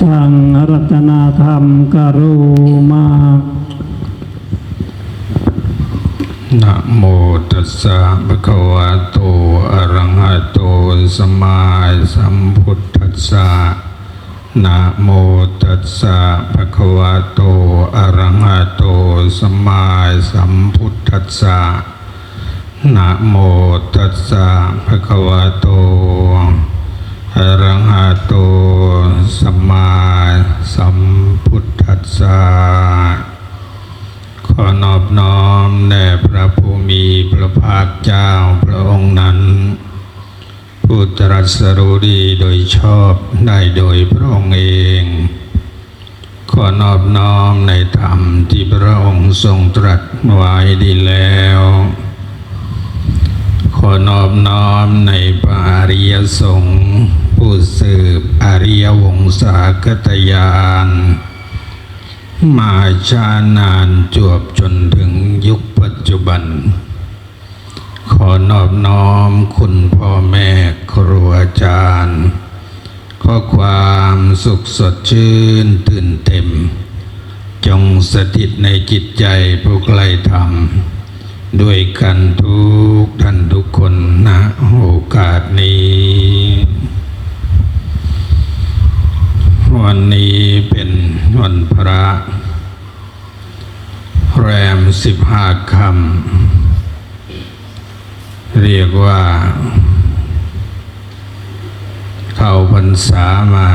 ชังรัตนาธรรมกรุมา นะโมตัสสะภะคะวะโต อะระหะโต สัมมาสัมพุทธัสสะ นะโมตัสสะภะคะวะโต อะระหะโต สัมมาสัมพุทธัสสะ นะโมตัสสะภะคะวะโต อะระหะโตสัมมาสัมพุทธัสสะขอนอบน้อมแด่พระผู้มีพระภาคเจ้าพระองค์นั้น ผู้ตรัสรู้ดีโดยชอบได้โดยพระองค์เอง ขอนอบน้อมในธรรมที่พระองค์ทรงตรัสไว้ดีแล้ว นอบน้อมในพระอริยสงฆ์ผู้สืบอริยวงศากตยาน มาชานานจวบจนถึงยุคปัจจุบัน ขอนอบน้อมคุณพ่อแม่ครูอาจารย์ ข้อความสุขสดชื่นตื่นเต็ม จงสถิตในจิตใจผู้ใกล้ธรรม ด้วยกันทุกท่านทุกคนนะโอกาสนี้ วันนี้เป็นวันพระ แรมสิบห้าคำเรียกว่า เข้าพรรษามา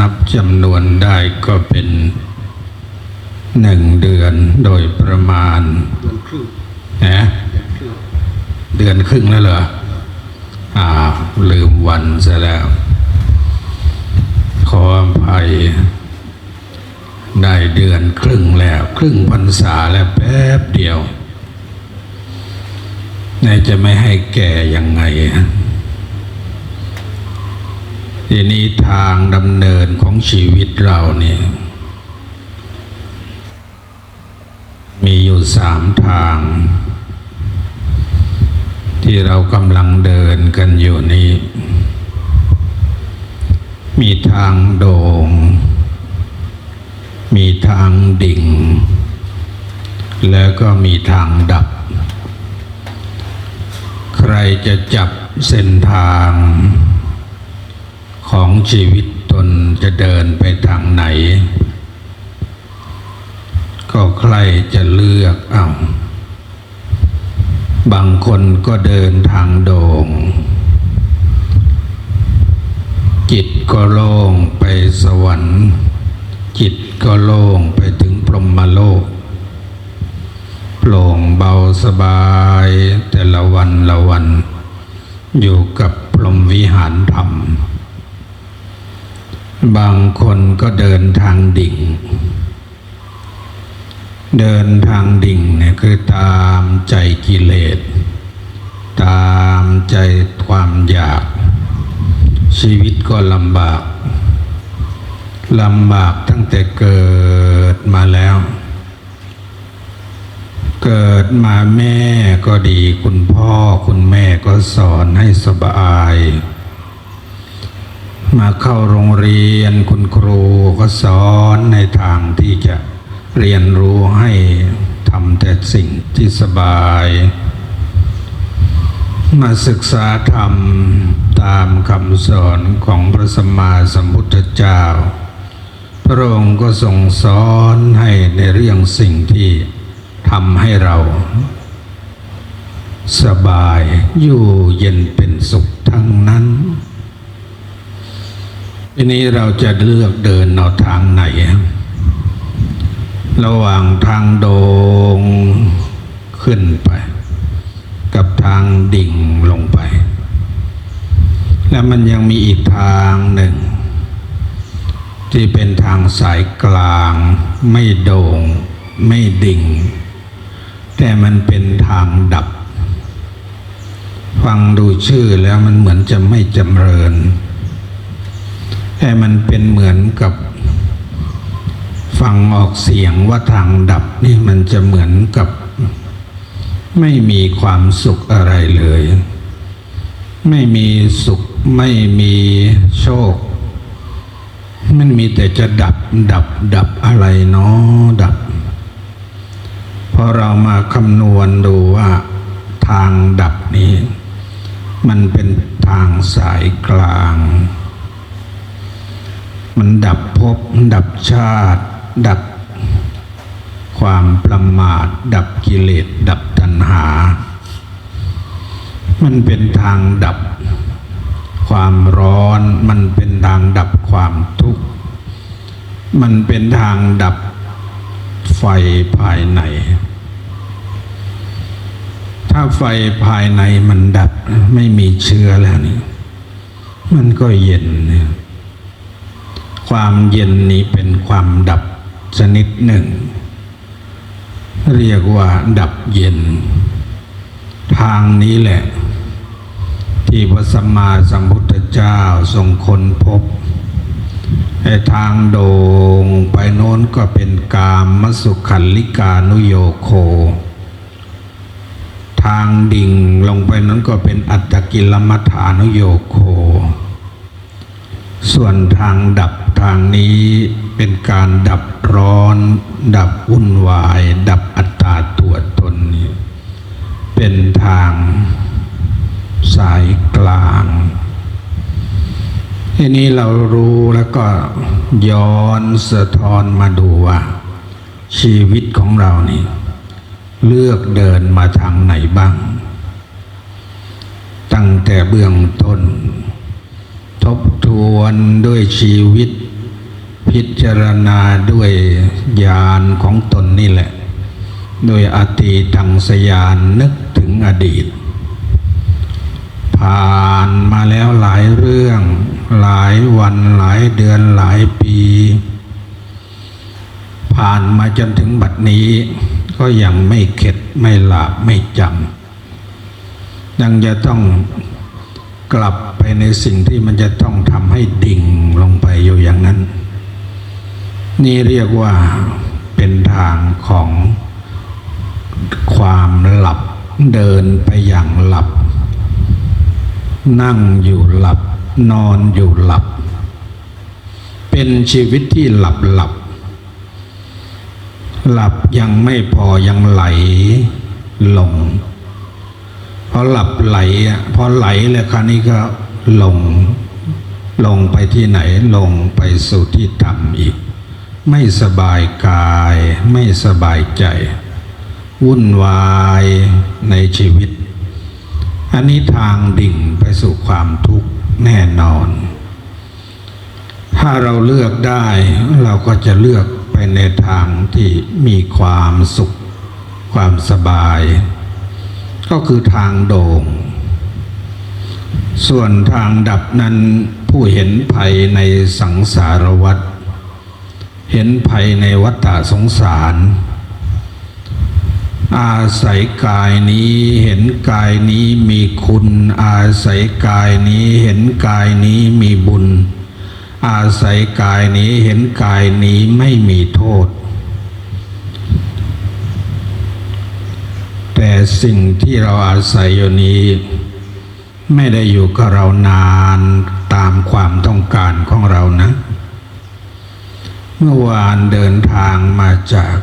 นับจำนวนได้ก็เป็นหนึ่งเดือนโดยประมาณ นะเดือนครึ่งแล้วเหรออ่าลืมวันซะแล้ว ขออภัยได้เดือนครึ่งแล้ว ครึ่งพรรษาแล้วแป๊บเดียวไหนจะไม่ให้แก่ยังไงอะทีนี้ทางดำเนินของชีวิตเราเนี่ยมีอยู่สามทาง ที่เรากำลังเดินกันอยู่นี้ มีทางโดง่ง มีทางดิ่ง แล้วก็มีทางดับ ใครจะจับเส้นทางของชีวิตตนจะเดินไปทางไหน ก็ใครจะเลือกเอา บางคนก็เดินทางโดง่ง จิตก็โล่งไปสวรรค์ จิตก็โล่งไปถึงพรหมโลกโปร่งเบาสบายแต่ละวันละวัน อยู่กับพรหมวิหารธรรม บางคนก็เดินทางดิ่ง เดินทางดิ่งเนี่ยคือตามใจกิเลส ตามใจความอยาก ชีวิตก็ลำบากลำบากตั้งแต่เกิดมาแล้ว เกิดมาแม่ก็ดีคุณพ่อคุณแม่ก็สอนให้สบาย มาเข้าโรงเรียนคุณครูก็สอนในทางที่จะ เรียนรู้ให้ทำแต่สิ่งที่สบาย มาศึกษาธรรมตามคำสอนของพระสัมมาสัมพุทธเจ้า พระองค์ก็ทรงสอนให้ในเรื่องสิ่งที่ทำให้เรา สบายอยู่เย็นเป็นสุขทั้งนั้นทีนี้เราจะเลือกเดินเอาทางไหนร ระหว่างทางโดงขึ้นไป กับทางดิ่งลงไป แล้วมันยังมีอีกทางหนึ่ง ที่เป็นทางสายกลาง ไม่โด่งไม่ดิ่ง แต่มันเป็นทางดับ ฟังดูชื่อแล้วมันเหมือนจะไม่จำเริญ แต่มันเป็นเหมือนกับ ฟังออกเสียงว่าทางดับนี่มันจะเหมือนกับ ไม่มีความสุขอะไรเลย ไม่มีสุขไม่มีโชค มันมีแต่จะดับดับดับอะไรเนาะดับพอเรามาคำนวณดูว่าทางดับนี้ มันเป็นทางสายกลาง มันดับภพดับชาติ ดับความประมาทดับกิเลสดับตัณหา มันเป็นทางดับความร้อนมันเป็นทางดับความทุกข์ มันเป็นทางดับไฟภายใน ถ้าไฟภายในมันดับไม่มีเชื้อแล้วนี่ มันก็เย็น ความเย็นนี้เป็นความดับ ชนิดหนึ่ง เรียกว่าดับเย็น ทางนี้แหละ ที่พระสัมมาสัมพุทธเจ้าทรงค้นพบไอ้ทางโด่งไปโน้นก็เป็นกามมสุขันลิกานุโยโค ทางดิ่งลงไปนั้นก็เป็นอัตตกิลมัฐานุโยโค ส่วนทางดับ ทางนี้เป็นการดับร้อน ดับวุ่นวาย ดับอัตตาตัวตน เป็นทางสายกลางทีนี้เรารู้แล้วก็ย้อนสะท้อนมาดูว่า ชีวิตของเรานี่เลือกเดินมาทางไหนบ้าง ตั้งแต่เบื้องต้น ทบทวนด้วยชีวิต พิจารณาด้วยญาณของตนนี่แหละ โดยอติตังสยานนึกถึงอดีต ผ่านมาแล้วหลายเรื่อง หลายวันหลายเดือนหลายปี ผ่านมาจนถึงบัดนี้ ก็ยังไม่เข็ดไม่หลาบไม่จำยังจะต้องกลับไปในสิ่งที่มันจะต้องทำให้ดิ่งลงไปอยู่อย่างนั้น นี่เรียกว่าเป็นทางของความหลับเดินไปอย่างหลับ นั่งอยู่หลับ นอนอยู่หลับ เป็นชีวิตที่หลับหลับ หลับยังไม่พอยังไหลหลงพอหลับไหลอะพอไหลแล้วคราวนี้ก็หลงลงไปที่ไหนลงไปสู่ที่ต่ำอีก ไม่สบายกายไม่สบายใจ วุ่นวายในชีวิต อันนี้ทางดิ่งไปสู่ความทุกข์แน่นอน ถ้าเราเลือกได้เราก็จะเลือกไปในทางที่มีความสุข ความสบาย ก็คือทางโด่ง ส่วนทางดับนั้นผู้เห็นภัยในสังสารวัฏ เห็นภัยในวัฏฏะสงสาร อาศัยกายนี้เห็นกายนี้มีคุณ อาศัยกายนี้เห็นกายนี้มีบุญ อาศัยกายนี้เห็นกายนี้ไม่มีโทษ แต่สิ่งที่เราอาศัยอยู่นี้ ไม่ได้อยู่กับเรานานตามความต้องการของเรานะ เมื่อวานเดินทางมาจาก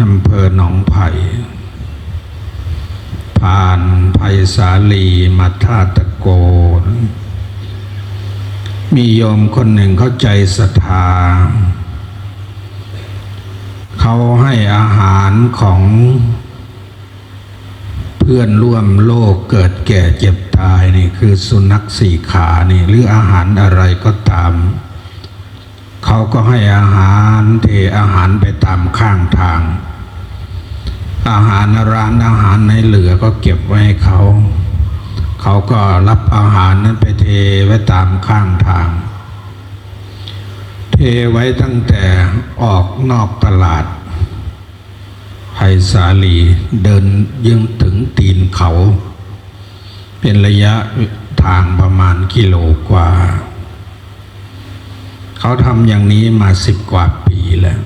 อำเภอหนองไผ่ ผ่านไผ่สาลีมาท่าตะโก มีโยมคนหนึ่งเข้าใจศรัทธา เขาให้อาหารของเพื่อนร่วมโลกเกิดแก่เจ็บตายนี่คือสุนัขสี่ขานี่หรืออาหารอะไรก็ตาม เขาก็ให้อาหารเทอาหารไปตามข้างทาง อาหารร้านอาหารในเหลือก็เก็บไว้ให้เขา เขาก็รับอาหารนั้นไปเทไว้ตามข้างทาง เทไว้ตั้งแต่ออกนอกตลาดไผ่สาลีเดินยังถึงตีนเขา เป็นระยะทางประมาณกิโลกว่า เขาทำอย่างนี้มาสิบกว่าปีแล้ว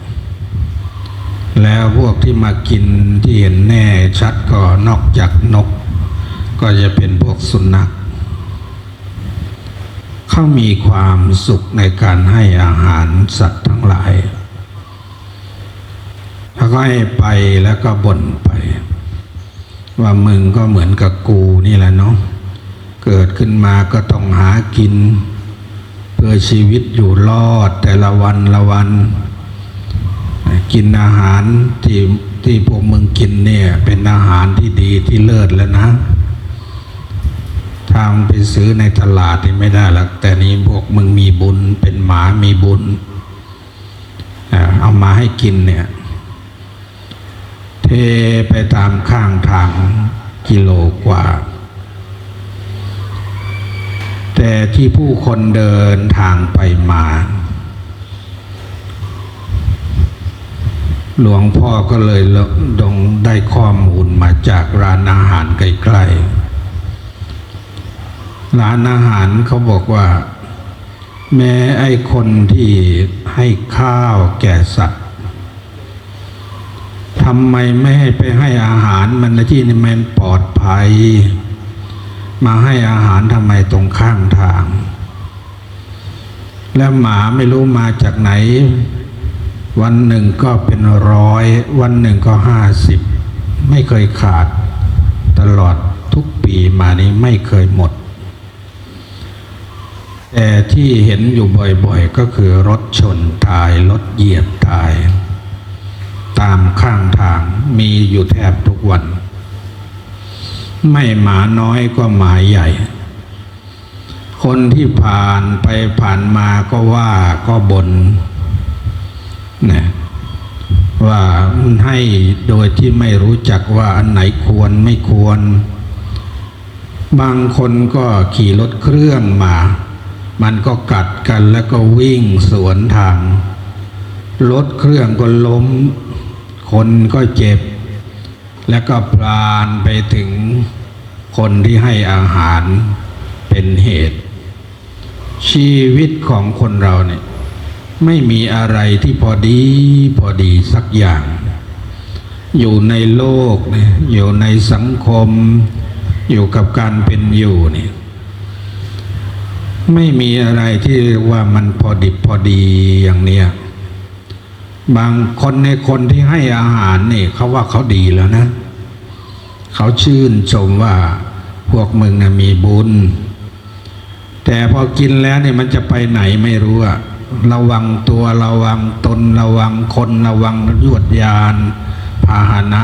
แล้วพวกที่มากินที่เห็นแน่ชัดก็นอกจากนก ก็จะเป็นพวกสุนัขเขามีความสุขในการให้อาหารสัตว์ทั้งหลายแล้วก็ให้ไปแล้วก็บ่นไป ว่ามึงก็เหมือนกับกูนี่แหละเนาะเกิดขึ้นมาก็ต้องหากิน พื่อชีวิตอยู่รอดแต่ละวันละวัน กินอาหารที่ที่พวกมึงกินเนี่ยเป็นอาหารที่ดีที่เลิศแล้วนะทางไปซื้อในตลาดนี่ไม่ได้หรอกแต่นี้พวกมึงมีบุญเป็นหมามีบุญเอ่อเอามาให้กินเนี่ย เทไปตามข้างทางกิโลกว่า แต่ที่ผู้คนเดินทางไปมา หลวงพ่อก็เลยดงได้ข้อมูลมาจากร้านอาหารใกล้ๆ ร้านอาหารเขาบอกว่า แม้ไอ้คนที่ให้ข้าวแก่สัตว์ทำไมไม่ให้ไปให้อาหารมันที่นี่มันปลอดภัย มาให้อาหารทำไมตรงข้างทาง แล้วหมาไม่รู้มาจากไหน วันหนึ่งก็เป็นร้อย วันหนึ่งก็ห้าสิบ ไม่เคยขาด ตลอดทุกปีมานี้ไม่เคยหมด แต่ที่เห็นอยู่บ่อยๆ ก็คือรถชนตาย รถเหยียบตาย ตามข้างทางมีอยู่แทบทุกวัน ไม่หมาน้อยก็หมาใหญ่ คนที่ผ่านไปผ่านมาก็ว่าก็บนนะว่าให้โดยที่ไม่รู้จักว่าอันไหนควรไม่ควร บางคนก็ขี่รถเครื่องมา มันก็กัดกันแล้วก็วิ่งสวนทาง รถเครื่องก็ล้ม คนก็เจ็บ แล้วก็พลานไปถึงคนที่ให้อาหารเป็นเหตุ ชีวิตของคนเราเนี่ยไม่มีอะไรที่พอดีพอดีสักอย่าง อยู่ในโลกเนี่ยอยู่ในสังคม อยู่กับการเป็นอยู่เนี่ยไม่มีอะไรที่ว่ามันพอดิบพอดีอย่างเนี้ย บางคนในคนที่ให้อาหารนี่เขาว่าเขาดีแล้วนะ เขาชื่นชมว่าพวกมึงนะมีบุญ แต่พอกินแล้วเนี่ยมันจะไปไหนไม่รู้อะระวังตัวระวังตนระวังคนระวังยวดยานพาหนะ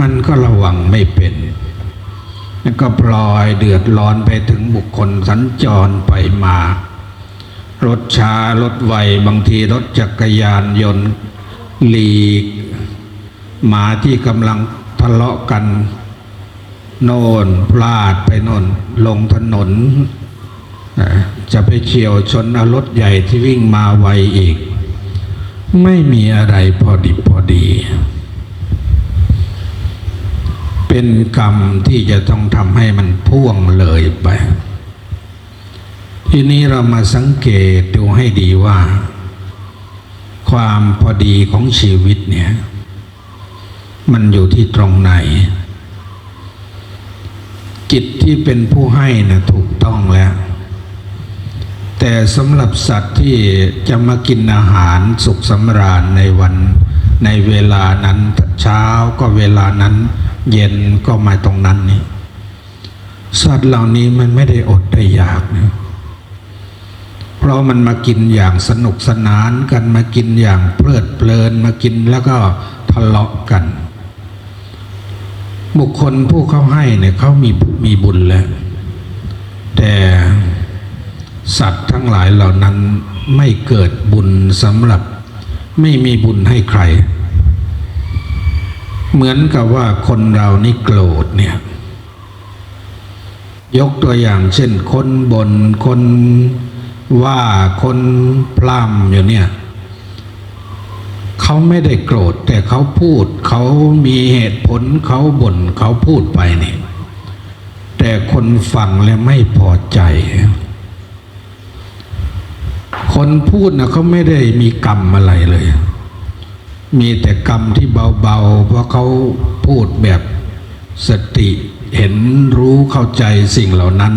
มันก็ระวังไม่เป็นแล้วก็ปล่อยเดือดร้อนไปถึงบุคคลสัญจรไปมา รถช้ารถไวบางทีรถจักรยานยนต์หลีก หมาที่กำลังทะเลาะกัน โน่นพลาดไปโน่นลงถนน จะไปเฉียวชนรถใหญ่ที่วิ่งมาไวอีก ไม่มีอะไรพอดิบพอดี เป็นกรรมที่จะต้องทำให้มันพ่วงเลยไป ทีนี้เรามาสังเกตดูให้ดีว่า ความพอดีของชีวิตเนี่ย มันอยู่ที่ตรงไหน จิตที่เป็นผู้ให้นะถูกต้องแล้ว แต่สำหรับสัตว์ที่จะมากินอาหารสุขสำราญในวันในเวลานั้นเช้าก็เวลานั้น เย็นก็มาตรงนั้นนี่สัตว์เหล่านี้มันไม่ได้อดได้อยากนะ เพราะมันมากินอย่างสนุกสนานกันมากินอย่างเพลิดเพลินมากินแล้วก็ทะเลาะกัน บุคคลผู้เขาให้เนี่ยเขามีมีบุญแล้ว แต่สัตว์ทั้งหลายเหล่านั้นไม่เกิดบุญสำหรับไม่มีบุญให้ใคร เหมือนกับว่าคนเรานี่โกรธเนี่ย ยกตัวอย่างเช่นคนบนคน ว่าคนพร่ำอยู่เนี่ยเขาไม่ได้โกรธ แต่เขาพูดเขามีเหตุผลเขาบ่นเขาพูดไปเนี่ยแต่คนฟังแล้วไม่พอใจ คนพูดนะเขาไม่ได้มีกรรมอะไรเลย มีแต่กรรมที่เบาๆ เพราะเขาพูดแบบสติเห็นรู้เข้าใจสิ่งเหล่านั้น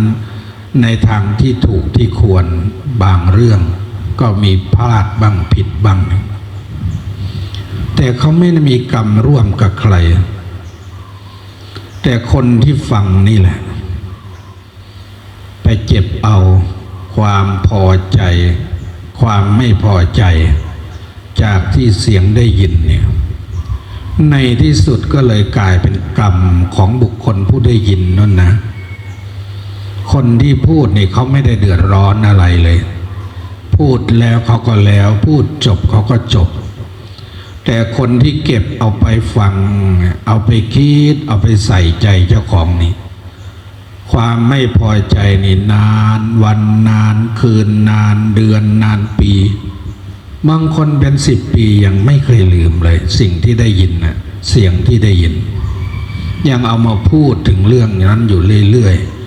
ในทางที่ถูกที่ควรบางเรื่อง ก็มีพลาดบ้างผิดบ้าง แต่เขาไม่ได้มีกรรมร่วมกับใคร แต่คนที่ฟังนี่แหละ ไปเจ็บเอาความพอใจ ความไม่พอใจ จากที่เสียงได้ยินเนี่ยในที่สุดก็เลยกลายเป็นกรรมของบุคคลผู้ได้ยินนั่นนะ คนที่พูดนี่เขาไม่ได้เดือดร้อนอะไรเลย พูดแล้วเขาก็แล้ว พูดจบเขาก็จบ แต่คนที่เก็บเอาไปฟัง เอาไปคิด เอาไปใส่ใจเจ้าของนี่ความไม่พอใจนี่นานวันนานคืนนานเดือนนานปีบางคนเป็นสิบปียังไม่เคยลืมเลย สิ่งที่ได้ยินนะเสียงที่ได้ยิน ยังเอามาพูดถึงเรื่องนั้นอยู่เรื่อยๆ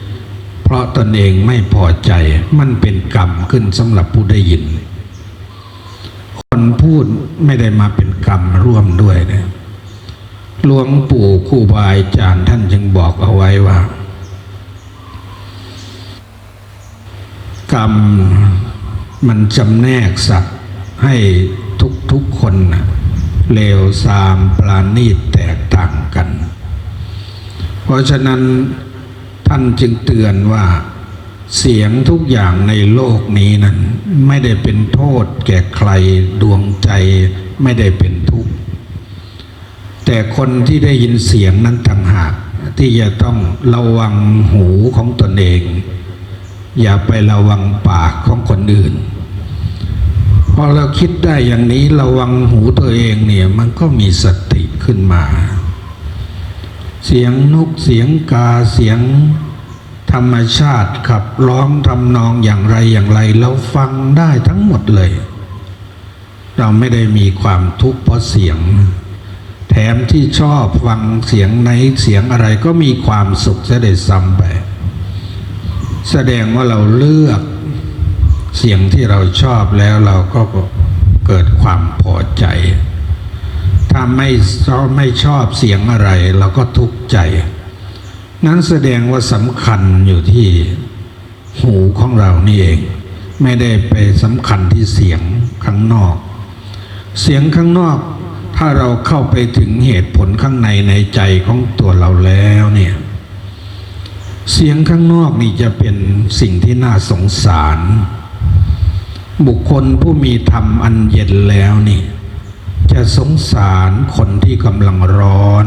เพราะตนเองไม่พอใจมันเป็นกรรมขึ้นสำหรับผู้ได้ยิน คนพูดไม่ได้มาเป็นกรรมร่วมด้วยนะหลวงปู่ครูบาอาจารย์ท่านจึงบอกเอาไว้ว่า กรรมมันจำแนกสัตว์ให้ทุกๆคนนะเลวทรามปราณีตแตกต่างกัน เพราะฉะนั้น ท่านจึงเตือนว่าเสียงทุกอย่างในโลกนี้นั้น ไม่ได้เป็นโทษแก่ใครดวงใจไม่ได้เป็นทุกข์ แต่คนที่ได้ยินเสียงนั้นต่างหาก ที่จะต้องระวังหูของตนเอง อย่าไประวังปากของคนอื่น พอเราคิดได้อย่างนี้ระวังหูตัวเองเนี่ยมันก็มีสติขึ้นมา เสียงนกเสียงกาเสียงธรรมชาติขับร้องทำนองอย่างไรอย่างไร เราฟังได้ทั้งหมดเลย เราไม่ได้มีความทุกข์เพราะเสียง แถมที่ชอบฟังเสียงไหนเสียงอะไรก็มีความสุขจะได้ซ้ำไปแสดงว่าเราเลือกเสียงที่เราชอบแล้วเราก็เกิดความพอใจ ถ้าไม่ชอบไม่ชอบเสียงอะไร เราก็ทุกข์ใจ นั้นแสดงว่าสำคัญอยู่ที่หูของเรานี่เอง ไม่ได้ไปสำคัญที่เสียงข้างนอก เสียงข้างนอก ถ้าเราเข้าไปถึงเหตุผลข้างในในใจของตัวเราแล้วเนี่ยเสียงข้างนอกนี่จะเป็นสิ่งที่น่าสงสาร บุคคลผู้มีธรรมอันเย็นแล้วนี่ จะสงสารคนที่กำลังร้อน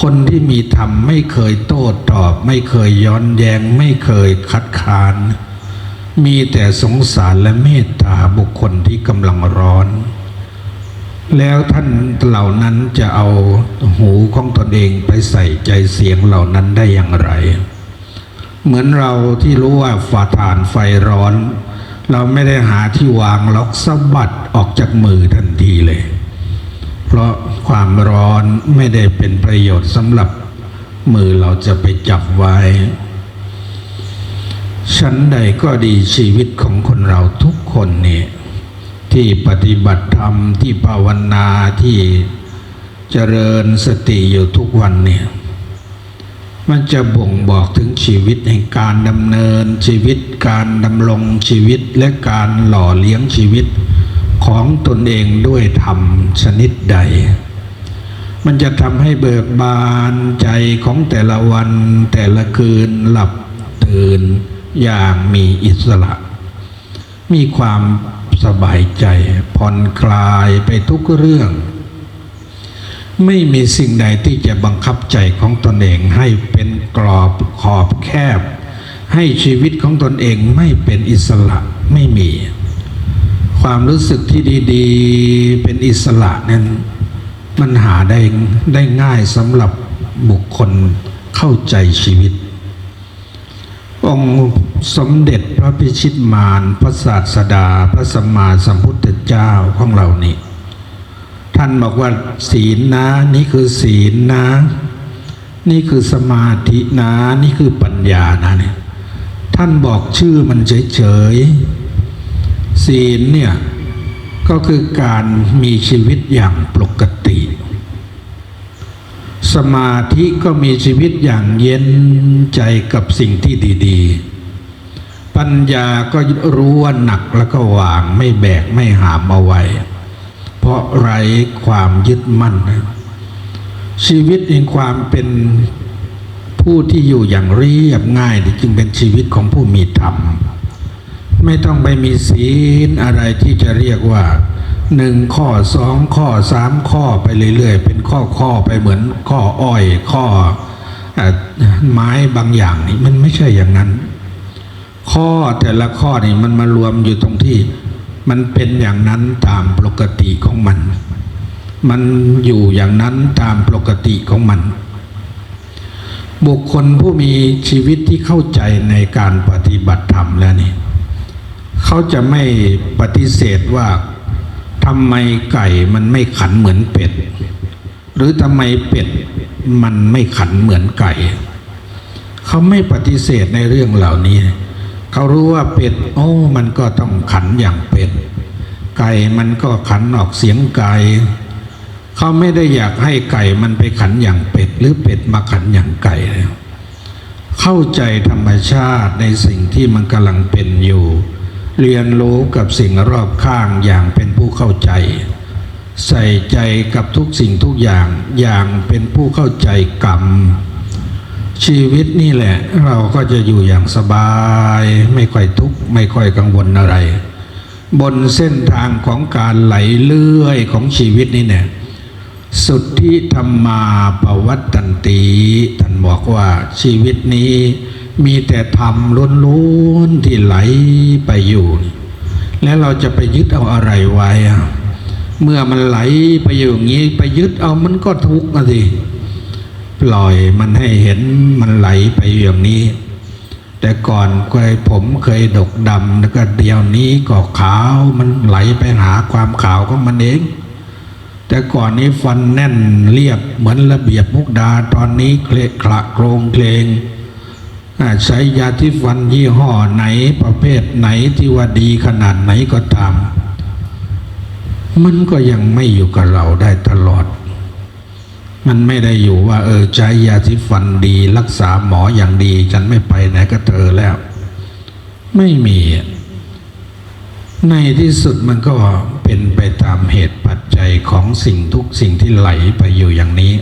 คนที่มีธรรมไม่เคยโต้ตอบ ไม่เคยย้อนแยงไม่เคยคัดค้าน มีแต่สงสารและเมตตาบุคคลที่กำลังร้อน แล้วท่านเหล่านั้นจะเอาหูของตนเองไปใส่ใจเสียงเหล่านั้นได้อย่างไร เหมือนเราที่รู้ว่าฝาถ่านไฟร้อน เราไม่ได้หาที่วางล็อกสะบัดออกจากมือทันทีเลย เพราะความร้อนไม่ได้เป็นประโยชน์สำหรับมือเราจะไปจับไว้ ชั้นใดก็ดีชีวิตของคนเราทุกคนเนี่ยที่ปฏิบัติธรรมที่ภาวนาที่เจริญสติอยู่ทุกวันเนี่ย มันจะบ่งบอกถึงชีวิตแห่งการดำเนินชีวิต การดำรงชีวิตและการหล่อเลี้ยงชีวิตของตนเองด้วยธรรมชนิดใด มันจะทำให้เบิกบานใจของแต่ละวันแต่ละคืนหลับตื่นอย่างมีอิสระ มีความสบายใจผ่อนคลายไปทุกเรื่อง ไม่มีสิ่งใดที่จะบังคับใจของตนเองให้เป็นกรอบขอบแคบ ให้ชีวิตของตนเองไม่เป็นอิสระไม่มี ความรู้สึกที่ดีๆ เป็นอิสระนั้นมันหาได้ได้ง่ายสำหรับบุคคลเข้าใจชีวิต องค์สมเด็จพระพิชิตมารพระศาสดา พระสัมมาสัมพุทธเจ้าของเรานี่ ท่านบอกว่าศีลนะ นี่คือศีลนะ นี่คือสมาธินะ นี่คือปัญญานะเนี่ยท่านบอกชื่อมันเฉยๆศีลเนี่ยก็คือการมีชีวิตอย่างปกติ สมาธิก็มีชีวิตอย่างเย็นใจกับสิ่งที่ดีๆ ปัญญาก็รู้ว่าหนักแล้วก็วางไม่แบกไม่หามเอาไว้ ราะไร้ความยึดมั่นชีวิตเองความเป็นผู้ที่อยู่อย่างเรียบง่ายนี่จึงเป็นชีวิตของผู้มีธรรม ไม่ต้องไปมีศีลอะไรที่จะเรียกว่าหนึ่งข้อสองข้อสามข้อไปเรื่อยๆ เป็นข้อข้อไปเหมือนข้ออ้อยข้ออไม้บางอย่างนี่มันไม่ใช่อย่างนั้น ข้อแต่ละข้อนี่มันมารวมอยู่ตรงที่ มันเป็นอย่างนั้นตามปกติของมัน มันอยู่อย่างนั้นตามปกติของมัน บุคคลผู้มีชีวิตที่เข้าใจในการปฏิบัติธรรมแล้วนี่เขาจะไม่ปฏิเสธว่าทำไมไก่มันไม่ขันเหมือนเป็ด หรือทำไมเป็ดมันไม่ขันเหมือนไก่ เขาไม่ปฏิเสธในเรื่องเหล่านี้ เขารู้ว่าเป็ด โอ้ มันก็ต้องขันอย่างเป็ด ไก่มันก็ขันออกเสียงไก่เขาไม่ได้อยากให้ไก่มันไปขันอย่างเป็ด หรือเป็ดมาขันอย่างไก่แล้วเข้าใจธรรมชาติในสิ่งที่มันกำลังเป็นอยู่ เรียนรู้กับสิ่งรอบข้างอย่างเป็นผู้เข้าใจ ใส่ใจกับทุกสิ่งทุกอย่างอย่างเป็นผู้เข้าใจกรรม ชีวิตนี่แหละ เราก็จะอยู่อย่างสบาย ไม่ค่อยทุกข์ไม่ค่อยกังวลอะไร บนเส้นทางของการไหลเลื่อยของชีวิตนี่เนี่ยสุดที่ธรรมาปวัตตันตีท่านบอกว่าชีวิตนี้มีแต่ธรรมล้วนๆที่ไหลไปอยู่ แล้วเราจะไปยึดเอาอะไรไว้ เมื่อมันไหลไปอยู่อย่างนี้ ไปยึดเอามันก็ทุกข์นะสิ ปล่อยมันให้เห็นมันไหลไปอยู่อย่างนี้ แต่ก่อนเคยผมเคยดกดำแล้วก็เดี๋ยวนี้ก็ขาวมันไหลไปหาความขาวของมันเอง แต่ก่อนนี้ฟันแน่นเรียบเหมือนระเบียบมุกดาตอนนี้เคละคละโครงเพลงใช้ยาที่ฟันยี่ห้อไหนประเภทไหนที่ว่าดีขนาดไหนก็ตาม มันก็ยังไม่อยู่กับเราได้ตลอด มันไม่ได้อยู่ว่า เออใช้ยาที่ฟันดี รักษาหมออย่างดี ฉันไม่ไปไหนก็เธอแล้ว ไม่มี ในที่สุดมันก็เป็นไปตามเหตุปัจจัยของสิ่งทุกสิ่งที่ไหลไปอยู่อย่างนี้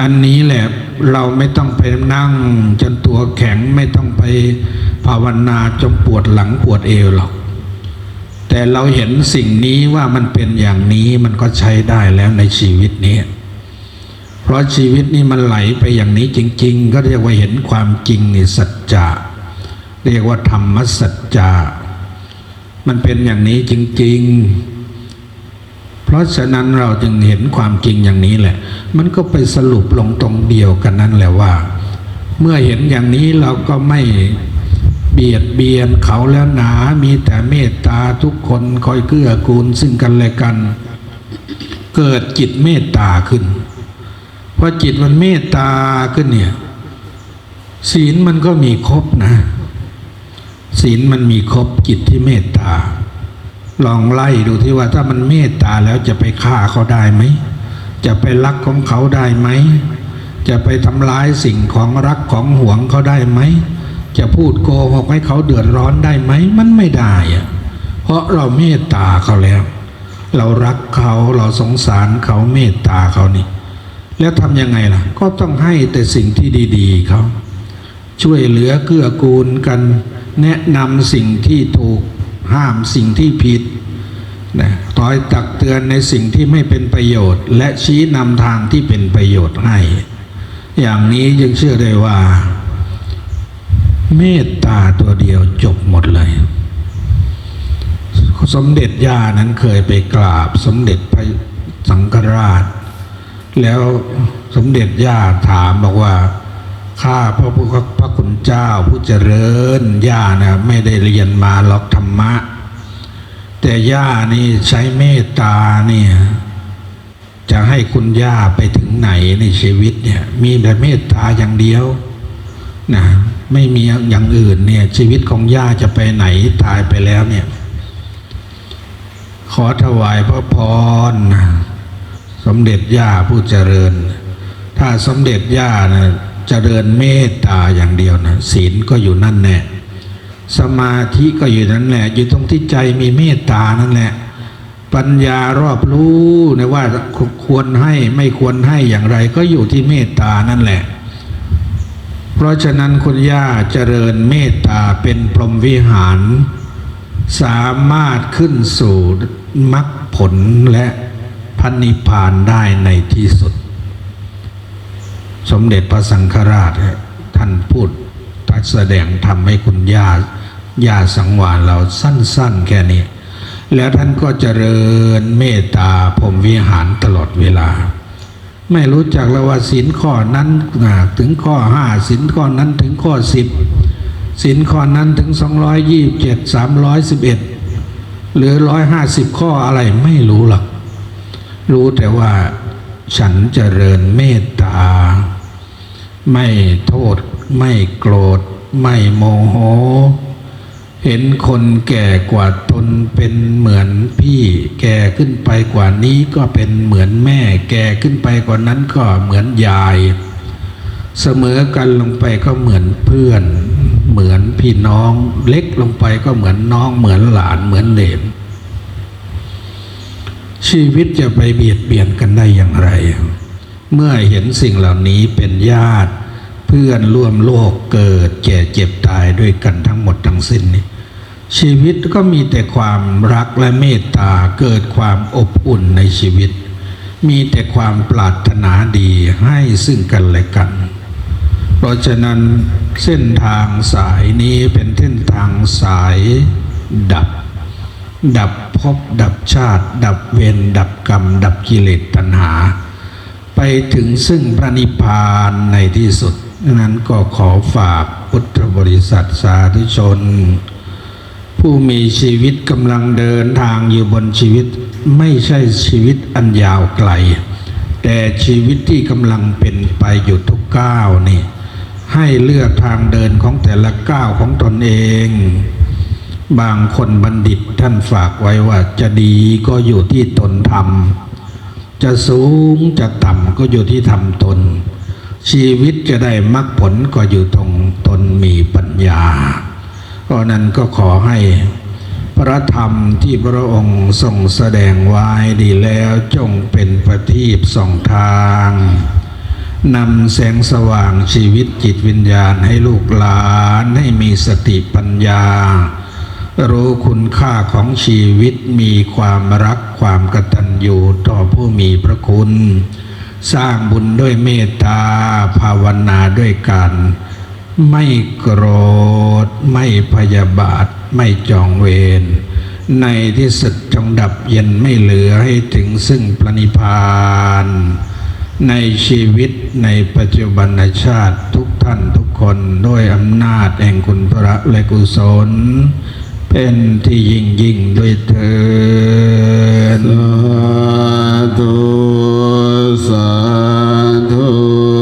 อันนี้แหละเราไม่ต้องไปนั่ง จนตัวแข็งไม่ต้องไปภาวนาจนปวดหลังปวดเอวหรอกแต่เราเห็นสิ่งนี้ว่ามันเป็นอย่างนี้มันก็ใช้ได้แล้วในชีวิตนี้ เพราะชีวิตนี้มันไหลไปอย่างนี้จริง ๆ ก็เรียกว่าเห็นความจริงนี่สัจจะเรียกว่าธรรมสัจจะมันเป็นอย่างนี้จริง ๆ เพราะฉะนั้นเราจึงเห็นความจริงอย่างนี้แหละ มันก็ไปสรุปลงตรงเดียวกันนั่นแหละว่า เมื่อเห็นอย่างนี้เราก็ไม่เบียดเบียนเขาแล้วหนามีแต่เมตตาทุกคนคอยเกื้อกูลซึ่งกันและกัน เกิดจิตเมตตาขึ้น พอจิตมันเมตตาขึ้นเนี่ยศีลมันก็มีครบนะ ศีลมันมีครบจิตที่เมตตา ลองไล่ดูที่ว่าถ้ามันเมตตาแล้วจะไปฆ่าเขาได้ไหม จะไปลักของเขาได้ไหม จะไปทำร้ายสิ่งของรักของหวงเขาได้ไหม จะพูดโกหกให้เขาเดือดร้อนได้ไหม มันไม่ได้อะเพราะเราเมตตาเขาแล้ว เรารักเขาเราสงสารเขาเมตตาเขานี่ แล้วทำยังไงล่ะ ก็ต้องให้แต่สิ่งที่ดี ๆเขาช่วยเหลือเกื้อกูลกัน แนะนำสิ่งที่ถูกห้ามสิ่งที่ผิดนะต่อยตักเตือนในสิ่งที่ไม่เป็นประโยชน์ และชี้นำทางที่เป็นประโยชน์ให้ อย่างนี้ยังเชื่อได้ว่า เมตตาตัวเดียวจบหมดเลย สมเด็จย่านั้นเคยไปกราบสมเด็จพระสังฆราช แล้วสมเด็จย่าถามบอกว่าข้าพระพุทธพระคุณเจ้าผู้เจริญย่านะไม่ได้เรียนมาหรอกธรรมะ แต่ย่านี่ใช้เมตตาเนี่ยจะให้คุณย่าไปถึงไหนในชีวิตเนี่ยมีแต่เมตตาอย่างเดียวนะไม่มีอย่างอื่นเนี่ยชีวิตของย่าจะไปไหนตายไปแล้วเนี่ยขอถวายพระพร สมเด็จย่าผู้เจริญ ถ้าสมเด็จย่านะเจริญเมตตาอย่างเดียวนะศีลก็อยู่นั่นแน่สมาธิก็อยู่นั่นแหละ อยู่ตรงที่ใจมีเมตตานั่นแหละ ปัญญารอบรู้นะว่าควรให้ไม่ควรให้อย่างไร ก็อยู่ที่เมตตานั่นแหละ เพราะฉะนั้นคุณย่าเจริญเมตตาเป็นพรหมวิหาร สามารถขึ้นสู่มรรคผลและ พันนิพพานได้ในที่สุด สมเด็จพระสังฆราชท่านพูดทัดแสดงทำให้คุณย่าย่าสังวานเราสั้น ๆ แค่นี้ แล้วท่านก็เจริญเมตตาพรหมวิหารตลอดเวลา ไม่รู้จักแล้วว่าศีลข้อนั้นถึงข้อห้าศีลข้อนั้นถึงข้อสิบศีลข้อนั้นถึงสองร้อยยี่บเจ็ดสามร้อยสิบเอ็ดหรือร้อยห้าสิบข้ออะไรไม่รู้หรอก รู้แต่ว่าฉันเจริญเมตตา ไม่โทษ ไม่โกรธ ไม่โมโห เห็นคนแก่กว่าตนเป็นเหมือนพี่แก่ขึ้นไปกว่านี้ก็เป็นเหมือนแม่ แก่ขึ้นไปกว่านั้นก็เหมือนยาย เสมอกันลงไปก็เหมือนเพื่อน เหมือนพี่น้อง เล็กลงไปก็เหมือนน้องเหมือนหลานเหมือนเหลน ชีวิตจะไปเบียดเบียนกันได้อย่างไร เมื่อเห็นสิ่งเหล่านี้เป็นญาติ เพื่อนร่วมโลกเกิดแก่เจ็บตายด้วยกันทั้งหมดทั้งสิ้นนี่ชีวิตก็มีแต่ความรักและเมตตาเกิดความอบอุ่นในชีวิต มีแต่ความปรารถนาดีให้ซึ่งกันและกัน เพราะฉะนั้นเส้นทางสายนี้เป็นเส้นทางสายดับ ดับภพดับชาติ ดับเวรดับกรรม ดับกิเลสตัณหา ไปถึงซึ่งพระนิพพานในที่สุดนั้นก็ขอฝากพุทธบริษัทสาธุชน ผู้มีชีวิตกำลังเดินทางอยู่บนชีวิต ไม่ใช่ชีวิตอันยาวไกล แต่ชีวิตที่กำลังเป็นไปอยู่ทุกก้าวนี่ให้เลือกทางเดินของแต่ละก้าวของตนเอง บางคนบัณฑิตท่านฝากไว้ว่าจะดีก็อยู่ที่ตนทำจะสูงจะต่ำก็อยู่ที่ทำตน ชีวิตจะได้มรรคผลก็อยู่ตรงตนมีปัญญา เพราะนั้นก็ขอให้พระธรรมที่พระองค์ทรงแสดงไว้ดีแล้วจงเป็นประทีปส่องทางนำแสงสว่างชีวิตจิตวิญญาณให้ลูกหลานให้มีสติปัญญา รู้คุณค่าของชีวิตมีความรักความกตัญญูต่อผู้มีพระคุณ สร้างบุญด้วยเมตตาภาวนาด้วยกัน ไม่โกรธ ไม่พยาบาท ไม่จองเวรในที่สุดจงดับเย็นไม่เหลือให้ถึงซึ่งพระนิพพาน ในชีวิตในปัจจุบันชาติทุกท่านทุกคนด้วยอำนาจแห่งคุณพระและกุศล เป็นที่ยิ่งยิ่งด้วยเถิดสาธุสาธุ